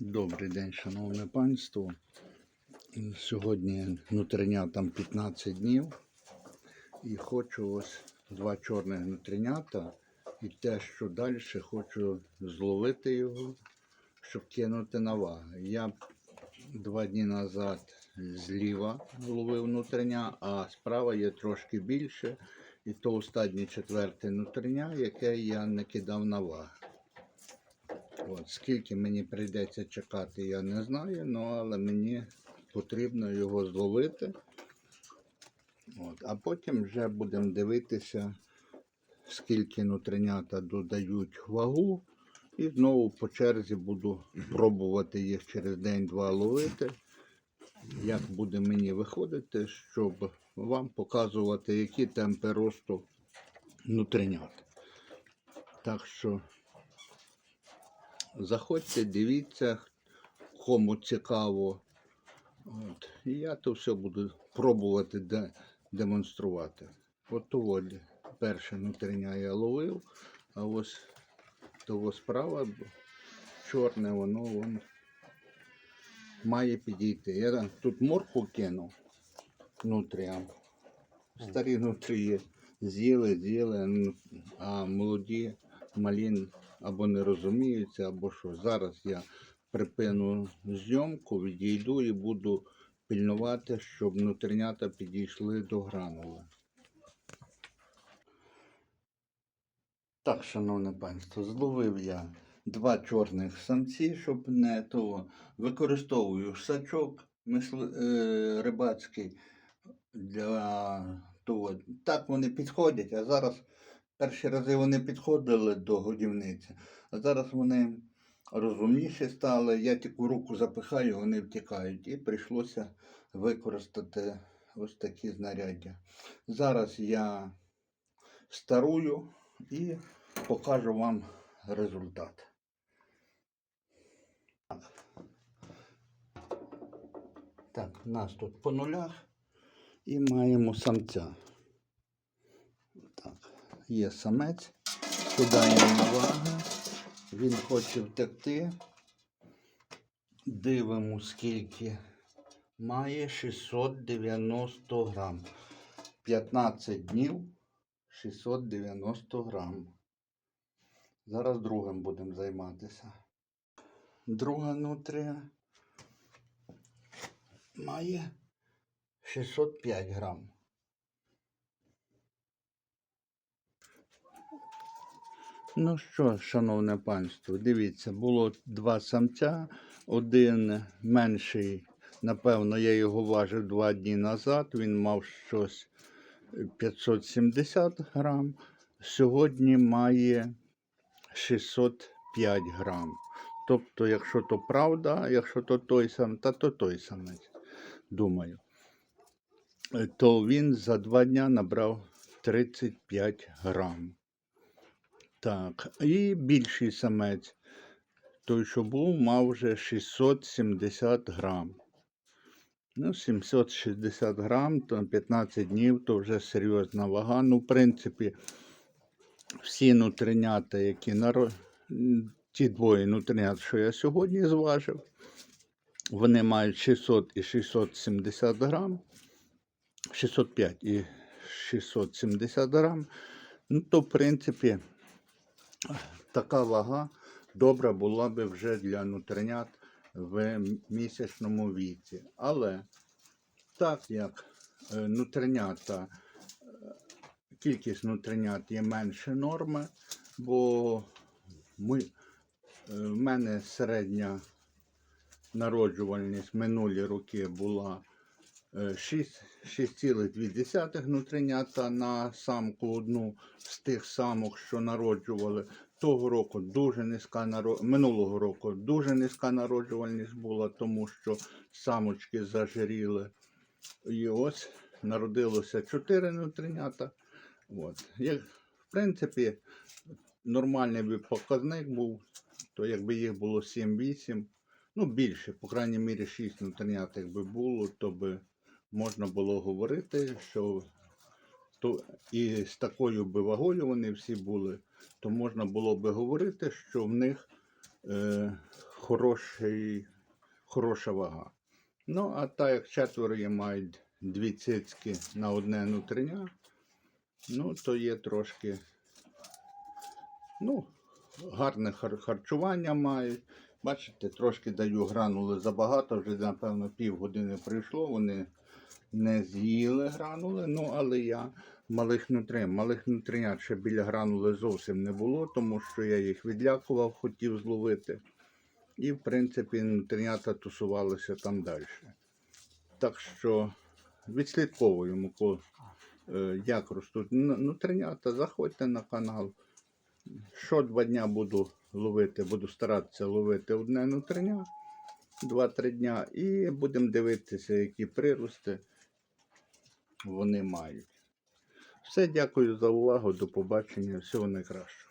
Добрий день, шановне панство. Сьогодні нутринятам 15 днів. І хочу ось два чорних нутринята. І те, що далі хочу зловити його, щоб кинути на ваги. Я два дні назад зліва ловив нутриня, а справа є трошки більше. І то останнє четверте нутриня, яке я не кидав на ваги. От, скільки мені прийдеться чекати, я не знаю, ну, але мені потрібно його зловити. От, а потім вже будемо дивитися, скільки нутринята додають вагу. І знову по черзі буду пробувати їх через день-два ловити. Як буде мені виходити, щоб вам показувати, які темпи росту нутринят. Так що Заходьте, дивіться, кому цікаво. От. І я то все буду пробувати де, демонструвати. От то от перше нутриня я ловив, а ось того справа чорне, воно вон, має підійти. Я тут морку кинув нутріям. Старі нутрії з'їли, з'їли, а молоді малі або не розуміються, або що. Зараз я припину зйомку, відійду і буду пильнувати, щоб нутринята підійшли до гранули. Так, шановне панство, зловив я два чорних самці, щоб не того. Використовую сачок мисли, е, рибацький для того. Так вони підходять, а зараз перші рази вони підходили до годівниці, а зараз вони розумніші стали. Я тільки руку запихаю, вони втікають. І прийшлося використати ось такі знаряддя. Зараз я старую і покажу вам результат. Так, у нас тут по нулях і маємо самця. Є самець, кидаємо ваги, він хоче втекти. Дивимо, скільки має 690 грам. 15 днів 690 грам. Зараз другим будемо займатися. Друга нутрія має 605 грам. Ну що, шановне панство, дивіться, було два самця, один менший, напевно, я його важив два дні назад, він мав щось 570 грам, сьогодні має 605 грам. Тобто, якщо то правда, якщо то той сам, та то той самець, думаю, то він за два дня набрав 35 грам. Так, і більший самець, той, що був, мав вже 670 грам. Ну, 760 грам, то 15 днів, то вже серйозна вага. Ну, в принципі, всі нутринята, які наро... ті двоє нутринят, що я сьогодні зважив, вони мають 600 і 670 грам, 605 і 670 грам. Ну, то, в принципі, така вага добра була би вже для нутринят в місячному віці. Але так як е, нутринята, е, кількість нутринят є менше норми, бо ми, е, в мене середня народжувальність минулі роки була 6 6,2 нутринята на самку одну з тих самок, що народжували. Того року дуже низька наро... минулого року дуже низька народжувальність була, тому що самочки зажиріли. І ось народилося 4 нутринята. От. Як, в принципі, нормальний би показник був, то якби їх було 7-8, ну більше, по крайній мірі 6 нутринят, якби було, то би можна було говорити, що то і з такою би вагою вони всі були, то можна було би говорити, що в них е, хороший, хороша вага. Ну, а так як четверо є мають дві цицьки на одне нутриня, ну, то є трошки, ну, гарне хар- харчування мають. Бачите, трошки даю гранули забагато, вже, напевно, півгодини прийшло, вони не з'їли гранули, ну, але я малих нутрин. Малих нутринят ще біля гранули зовсім не було, тому що я їх відлякував, хотів зловити. І, в принципі, нутринята тусувалися там далі. Так що відслідковуємо, ко- е, як ростуть нутринята. Заходьте на канал. Що два дня буду ловити, буду старатися ловити одне нутриня, два-три дня, і будемо дивитися, які прирости вони мають. Все, дякую за увагу. До побачення. Всього найкращого.